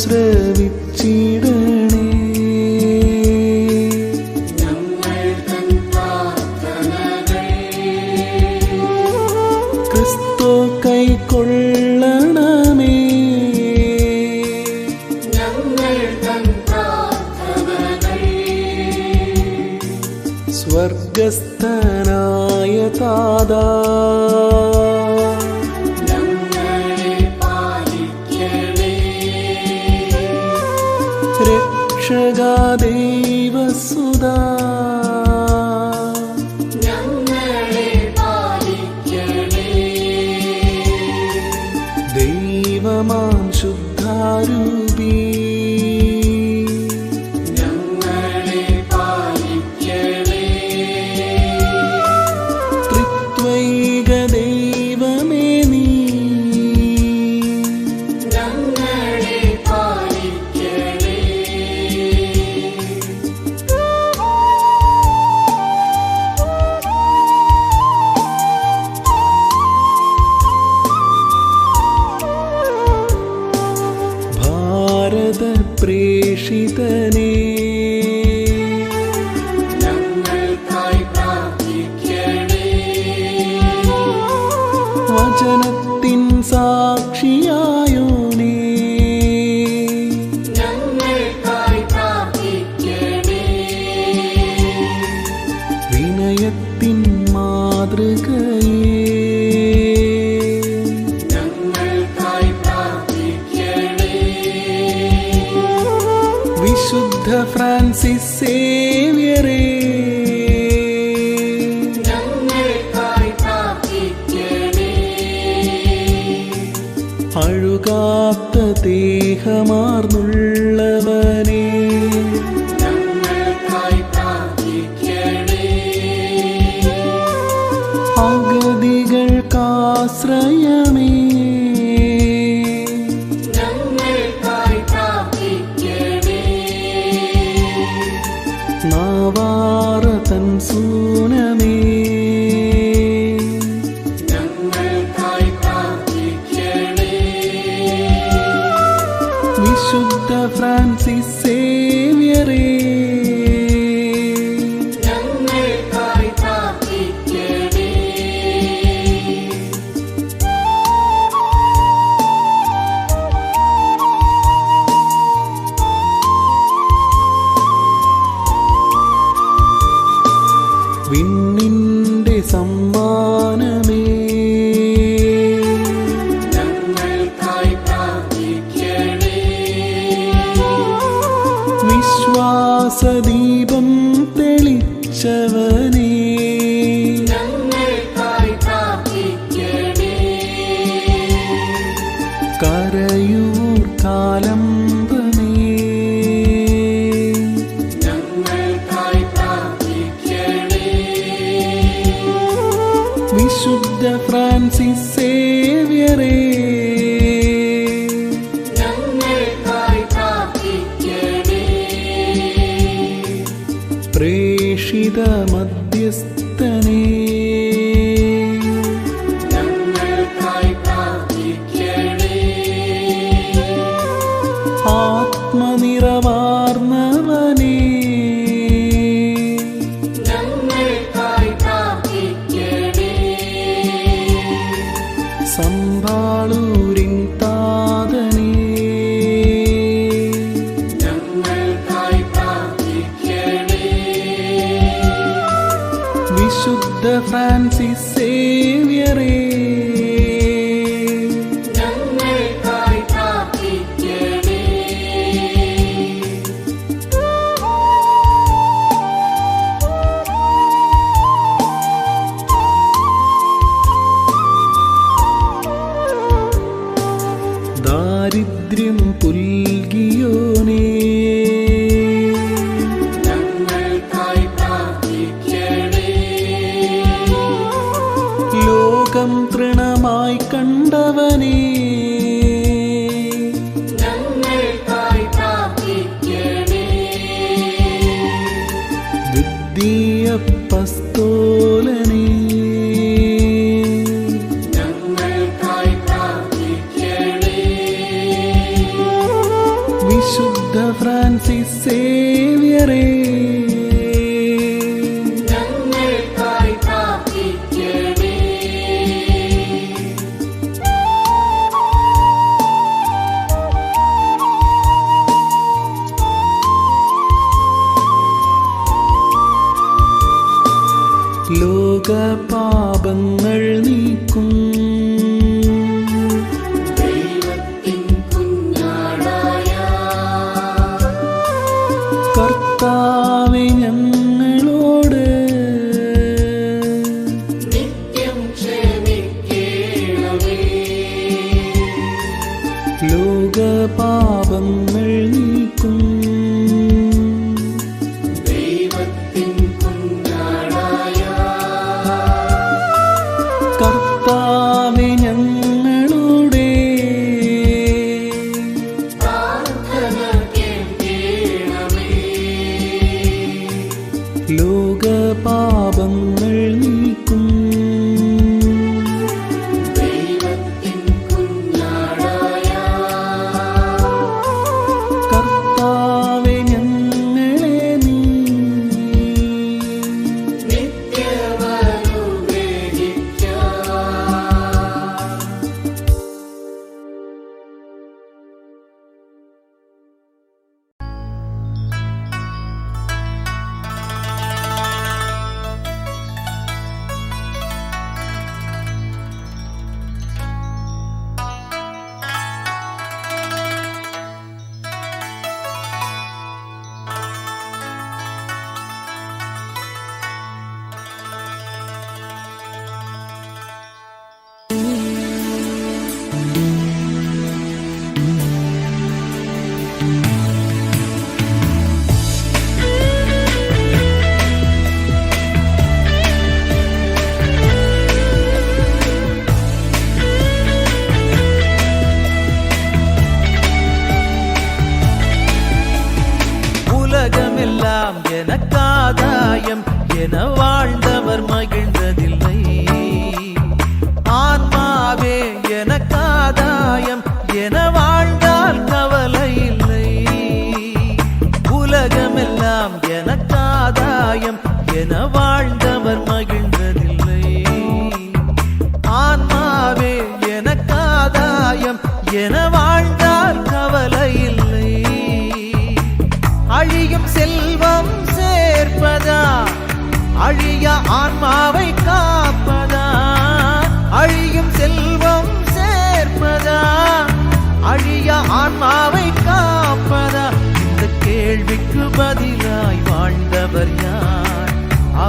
ശ്രവിച്ചിടണേ. ക്രിസ്തു കൈക്കൊള്ളണമേ. സ്വർഗസ്ഥനായ താതാ. ദേ കാല ഹസ്തോലന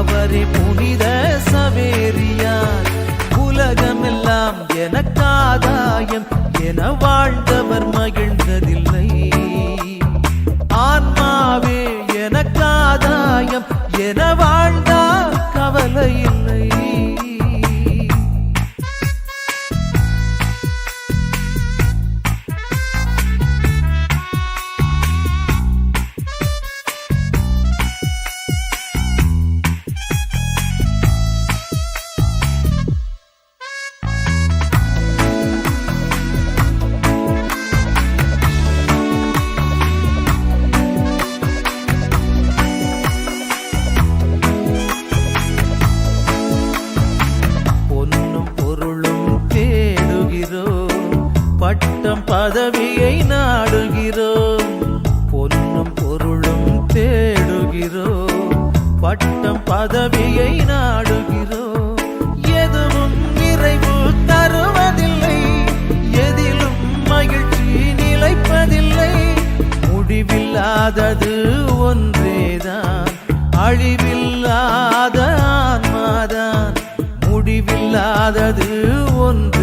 அவரே புனித சவேரியார். உலகமெல்லாம் எனக்காதாயம் என வாழ்ந்தவர் மாதவியை நாடுகிறோம். பொன்னும் பொருளும் தேடுகிறோம். பட்டம் பதவியை நாடுகிறோம். எதுவும் நிறைவு தருவதில்லை. எதிலும் மகிழ்ச்சி நிலைப்பதில்லை. முடிவில்லாதது ஒன்றேதான். அழிவில்லாத ஆன்மாதான். முடிவில்லாதது ஒன்று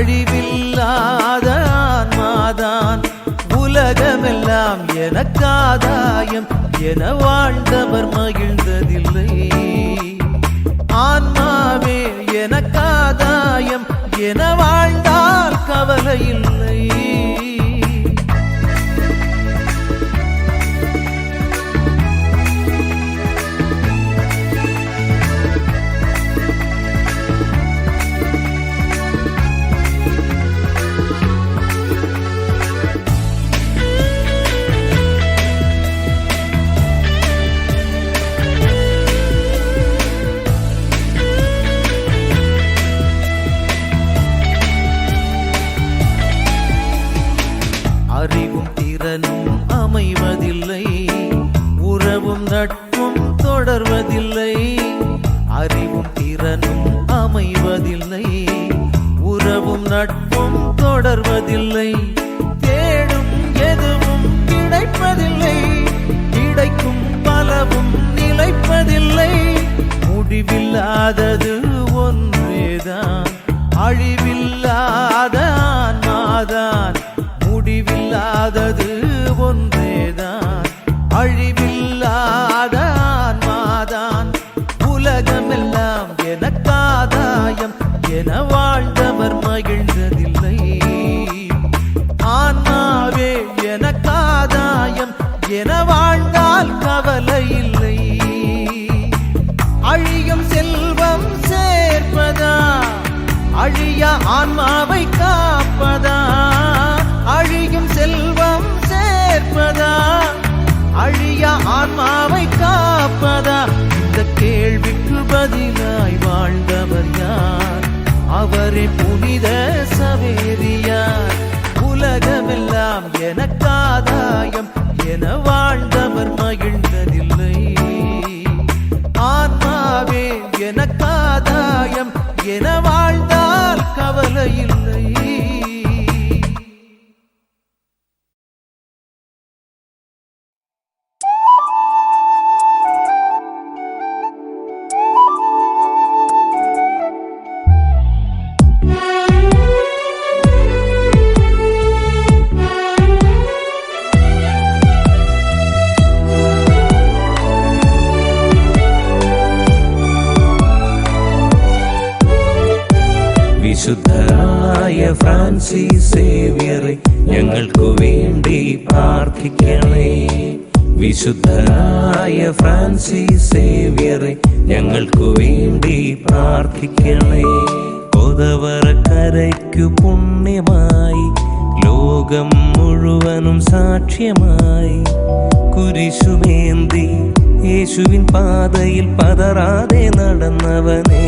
அழிவில்லாத ஆன்மாதான் உலகமெல்லாம் எனக்காதாயம் என வாழ்ந்தவர் மகிழ்ந்ததில்லை. ஆன்மாவே எனக்காதாயம் என வாழ்ந்தால் கவலை இல்லை உறவும் நட்பும் தொடர்வதில்லை. தேடும் எதுவும் கிடைப்பதில்லை. கிடைக்கும் பலவும் நிலைப்பதில்லை. முடிவில்லாதது ஒன்றேதான் அழிவில்லாத ஆன்மாதான் முடிவில்லாதது ஒன்றேதான் அழிவில்லாத ஆன்மாதான் உலகமெல்லாம் எனக்கு என வாழ்ந்தவர் மகிழ்ந்ததில்லை. ஆன்மாவே என காதாயம் என வாழ்ந்தால் கவலை இல்லை. அழியும் செல்வம் சேர்ப்பதா? அழிய ஆன்மாவை காப்பதா? அழியும் செல்வம் சேர்ப்பதா? அழிய ஆன்மாவை காப்பதா? இந்த கேள்விக்கு பதிலாய் வாழ்ந்தவர் அவரே புனித சவேரியார் உலகமெல்லாம் எனக்காதாயம் என வாழ்ந்தவர் மகிழ்ந்ததில்லை. ஆன்மாவே எனக்காதாயம் என வாழ்ந்தால் கவலை പരിശുദ്ധരായ ഫ്രാൻസിസ് സേവ്യറെ ഞങ്ങൾക്കു വേണ്ടി പ്രാർത്ഥിക്കണേ വിശുദ്ധരായ ഫ്രാൻസിസ് സേവ്യറെ ഞങ്ങൾക്കു വേണ്ടി പ്രാർത്ഥിക്കണേ കൊതവറ കരയ്ക്കു പുണ്യമായി ലോകം മുഴുവനും സാക്ഷ്യമായി. കുരിശുമേന്തി യേശുവിൻ പാതയിൽ പതറാതെ നടന്നവനേ.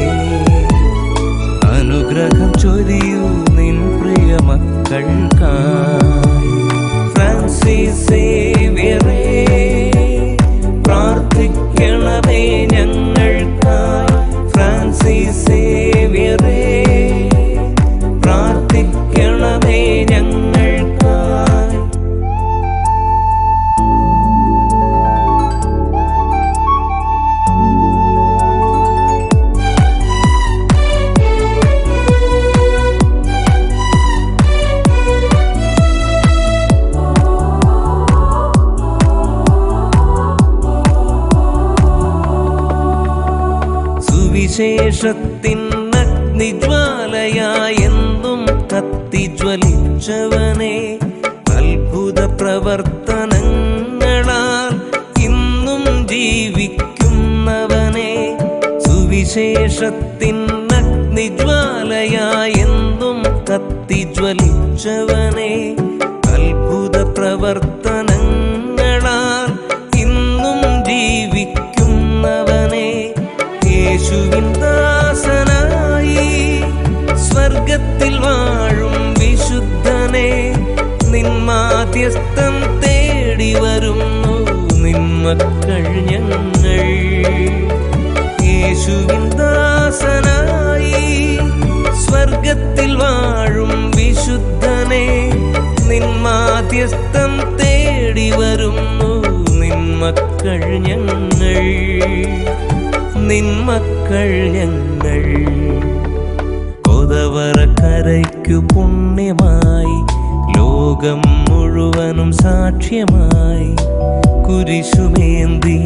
സുവിശേഷത്തിൻ അഗ്നിജ്വാലയായെന്നും കത്തിജ്വലിച്ചവനെ അത്ഭുത പ്രവർത്തനങ്ങളാൽ ഇന്നും ജീവിക്കുന്നവനെ സുവിശേഷത്തിൻ അഗ്നിജ്വാലയായെന്നും കത്തിജ്വലിച്ചവനെ നിന്മക്കൾ ഞങ്ങൾ കൊതവറക്കരയ്ക്കു പുണ്യമായി ലോകം മുഴുവനും സാക്ഷ്യമായി. കുരിശുമേന്തി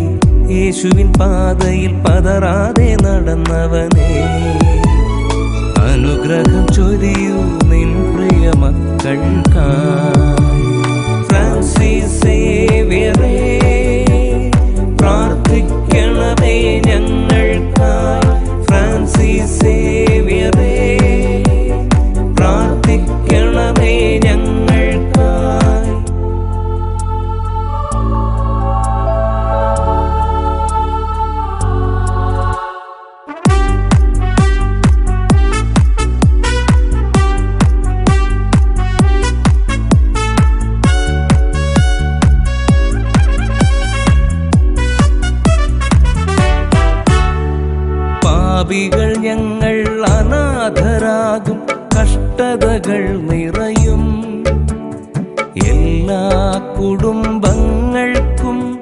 യേശുവിൻ പാതയിൽ പതറാതെ നടന്നവനേ. അനുഗ്രഹം ചൊരിയൂ നിൻ പ്രിയ മക്കൾക്കായി. ഫ്രാൻസിസ് സേവ്യറേ നിറയും. എല്ലാ കുടുംബങ്ങൾക്കും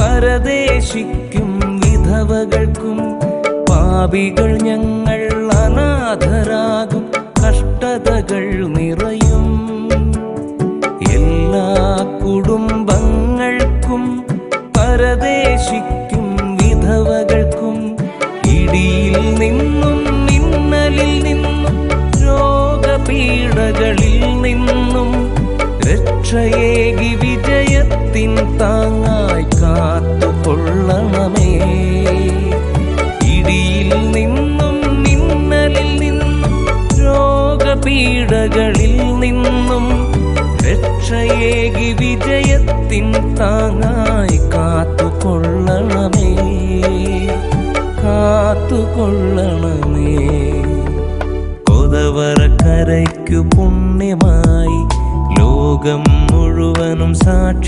പരദേശിക്കും വിധവകൾക്കും പാപികൾ ഞങ്ങൾ അനാഥരാകും. കഷ്ടതകൾ നിറയും. എല്ലാ കുടുംബങ്ങൾക്കും പരദേശിക്കും വിധവകൾക്കും രോഗപീഠകളിൽ നിന്നും രക്ഷയേകി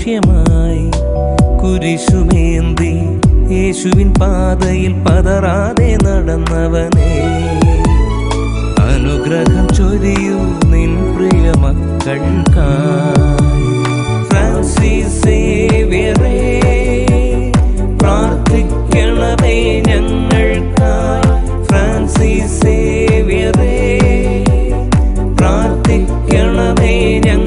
സാക്ഷ്യമായി കുരിശുമേന്തി യേശുവിൻ പാതയിൽ പതറാതെ നടന്നവനേ. അനുഗ്രഹം ചൊരിയൂ നിൻ പ്രിയ മക്കൾ ഫ്രാൻസിസ് പ്രാർത്ഥിക്കണമേ ഞങ്ങൾക്കായി ഫ്രാൻസിസ് പ്രാർത്ഥിക്കണമേ ഞങ്ങൾ